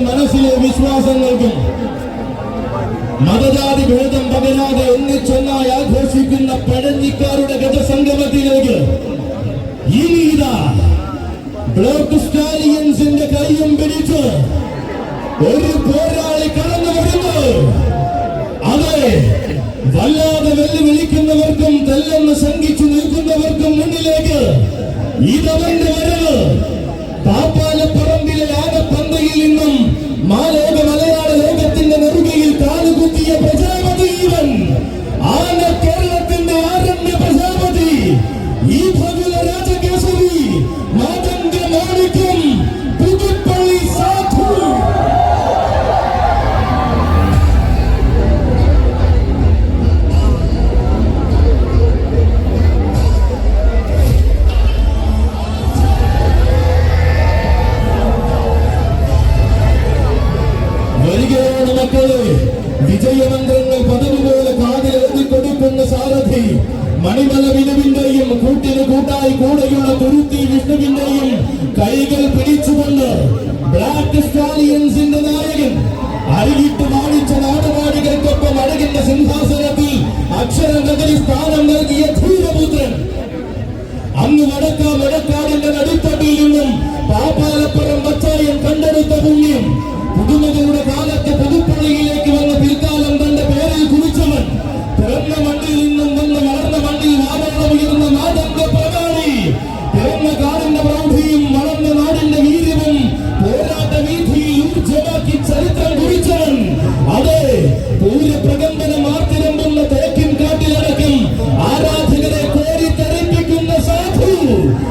മനസ്സിലെ വിശ്വാസങ്ങൾക്കും മതജാതി ഭേദം പകരാതെ ഒന്നിച്ചൊന്നായി ആഘോഷിക്കുന്ന പഴഞ്ഞിക്കാരുടെ ഇതാ ബ്ലോക്ക് സ്റ്റാലിയൻസിന്റെ കൈയും പിടിച്ച് ഒരു പോരാളി കടന്നു വരുന്നു. അതെ വല്ലാതെ വെല്ലുവിളിക്കുന്നവർക്കും തെല്ലെന്ന് ശങ്കിച്ചു നിൽക്കുന്നവർക്കും മുന്നിലേക്ക് ഇതവന്റെ മണിമല വിനുവിന്റെയും കൂട്ടിന് കൂട്ടായി കൂടെയുള്ള തുരുത്തി വിഷ്ണുവിന്റെയും കൈകൾ പിടിച്ചുകൊണ്ട് ബ്ലാക്ക് സ്റ്റാലിയൻസിന്റെ നായകൻ അരികിട്ട് മാണിച്ച നാടുവാടികൾക്കൊപ്പം അഴകിന്റെ സിംഹാസനത്തിൽ അക്ഷരനഗരി സ്ഥാനം നൽകിയ ധീരപുത്രൻ. അന്ന് വടക്കാ വടക്കാടിന്റെ നടുത്തട്ടിൽ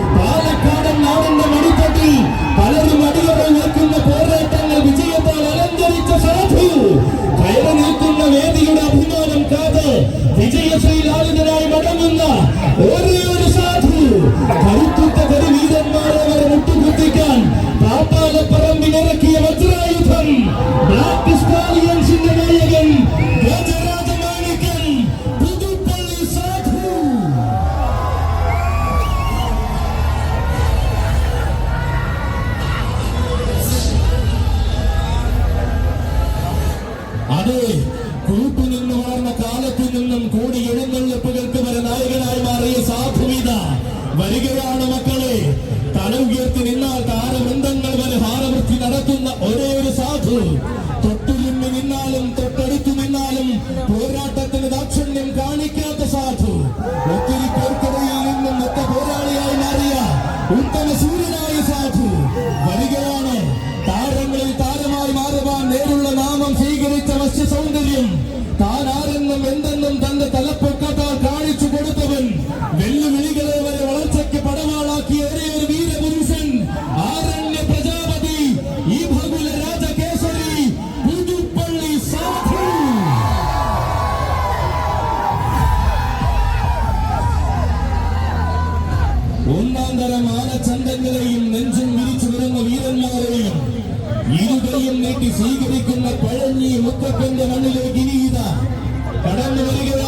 Bye. അതെ കൂട്ടുനിന്ന് വളർന്ന കാലത്തു നിന്നും കൂടി എഴുന്നള്ളിപ്പുകൾക്ക് വരെ നായകനായി മാറിയ സാധുവിത. വരികയാണ് മക്കളെ തല നിന്നാൽ താരവൃന്ദങ്ങൾ വരെ ഹാരവൃത്തി നടത്തുന്ന ഒരേ ഒരു സാധു. തൊട്ടുരുമ്മി നിന്നാലും തൊട്ടടുത്തു നിന്നാലും പോരാട്ടത്തിന് ദാക്ഷണ്യം കാണിക്കാത്ത സാധു. ഒത്തിരി പേർക്കിടയിൽ നിന്നും പോരാളിയായി മാറിയ ഉത്തമ ഒന്നാം തരം ആനച്ചന്തങ്ങളെയും നെഞ്ചും വിരിച്ചു വരുന്ന വീരന്മാരെയും ഇരുകയും നീട്ടി സ്വീകരിക്കുന്ന പഴഞ്ഞി മുത്തപ്പന്റെ മണ്ണിലേക്ക് ഇനിയിത കടന്നു വരികയാണ്.